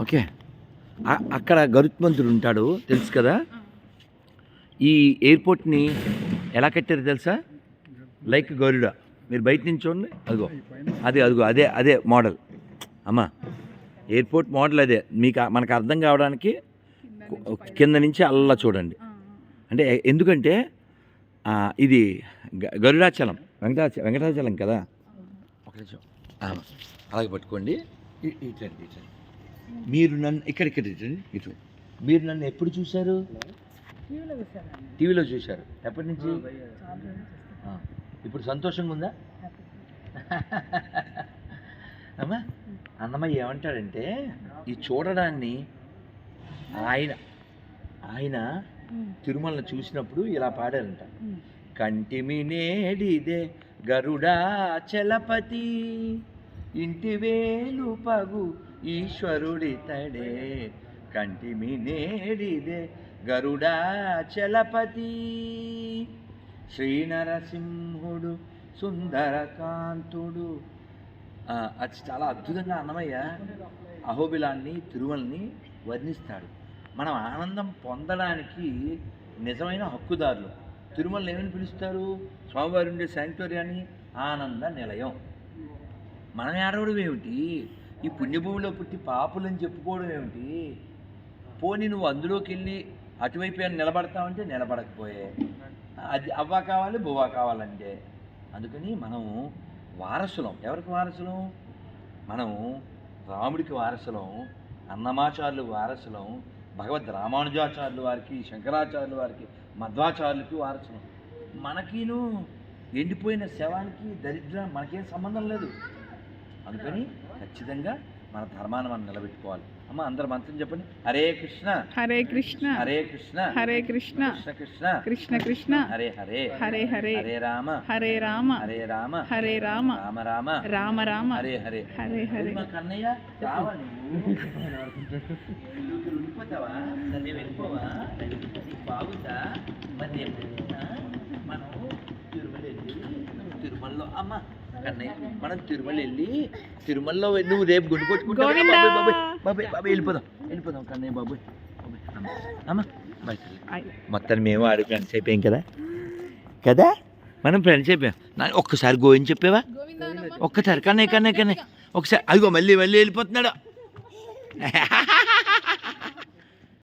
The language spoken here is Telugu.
ఓకే. అక్కడ గరుత్మంతుడు ఉంటాడు తెలుసు కదా? ఈ ఎయిర్పోర్ట్ని ఎలా కట్టారు తెలుసా? లైక్ గరుడ. మీరు బయట నుంచి చూడండి అదిగో. అదే అదిగో అదే అదే మోడల్. అమ్మా ఎయిర్పోర్ట్ మోడల్ అదే. మీకు మనకు అర్థం కావడానికి కింద నుంచి అల్లా చూడండి. అంటే ఎందుకంటే ఇది గరుడాచలం వెంకటాచ వెంకటాచలం కదా? ఒక నిమిషం. అలాగే పట్టుకోండి. ఇ- ఇటండి ఇటండి మీరు నన్ను ఇక్కడ ఇక్కడ ఇటు మీరు నన్ను ఎప్పుడు చూశారు? టీవీలో చూశారు. ఎప్పటి నుంచి? ఇప్పుడు సంతోషంగా ఉందా? అమ్మా అన్నమయ్య ఏమంటాడంటే ఈ చూడడాన్ని ఆయన ఆయన తిరుమలను చూసినప్పుడు ఇలా పాడారంట. కంటిమి నేడిదే గరుడా చలపతి. ఇంటి వేలు పగు ఈశ్వరుడి తడే కంటిమి నేడిదే గరుడా చలపతి. శ్రీనరసింహుడు సుందరకాంతుడు. అది చాలా అద్భుతంగా అన్నమయ్య అహోబిలాన్ని తిరుమలని వర్ణిస్తాడు. మనం ఆనందం పొందడానికి నిజమైన హక్కుదారులు. తిరుమలని ఏమని పిలుస్తారు? స్వామివారి ఉండే శాంక్టోరియాన్ని ఆనంద నిలయం. మనం ఏడవడం ఏమిటి? ఈ పుణ్యభూమిలో పుట్టి పాపులని చెప్పుకోవడం ఏమిటి? పోనీ నువ్వు అందులోకి వెళ్ళి అటువైపు ఏమైనా నిలబడతావంటే నిలబడకపోయే. అది అవ్వా కావాలి బువ్వా కావాలంటే. అందుకని మనము వారసులం. ఎవరికి వారసులం? మనం రాముడికి వారసులం అన్నమాచార్యులు వారసులం భగవద్ రామానుజాచార్యులు వారికి శంకరాచార్యులు వారికి మధ్వాచార్యులకి వారసులం. మనకిను ఎండిపోయిన శవానికి దరిద్ర మనకేం సంబంధం లేదు. అందుకని ఖచ్చితంగా మన ధర్మాన్ని మనం నిలబెట్టుకోవాలి. అమ్మ అందరు మంత్రం చెప్పండి. హరే కృష్ణ. హరే కృష్ణ. హరే కృష్ణ. హరే కృష్ణ. కృష్ణ కృష్ణ. కృష్ణ కృష్ణ. హరే హరే. హరే హరే. హరే రామ. హరే రామ. హరే రామ. హరే రామ. రామ రామ. రామ రామ. హరే హరే. హరే హరే. మా కన్నయ్య రావాలి. వెళ్ళిపోతావా? సరే వెళ్ళిపోవా? నీకు బాగుందా? మరి ఎప్పుడైనా మనం తిరుమల తిరుమలలో అమ్మ కన్నయ్య. మనం తిరుమల వెళ్ళి తిరుమలలో నువ్వు రేపు గుడి కొట్టుకుంటావు. బాబాయ్ బాబాయ్ బాబాయ్ బాబాయ్ వెళ్ళిపోదాం వెళ్ళిపోదాం కన్నయ్య బాబాయ్. అమ్మ. మొత్తం మేము ఆడు ఫ్రెండ్స్ అయిపోయాం కదా? కదా? మనం ఫ్రెండ్స్ అయిపోయాం. నా ఒక్కసారి గోవింద చెప్పేవా? ఒక్కసారి కన్నయ్య కన్నయ్య కన్నయ్య. ఒకసారి అదిగో మళ్ళీ మళ్ళీ వెళ్ళిపోతున్నాడు.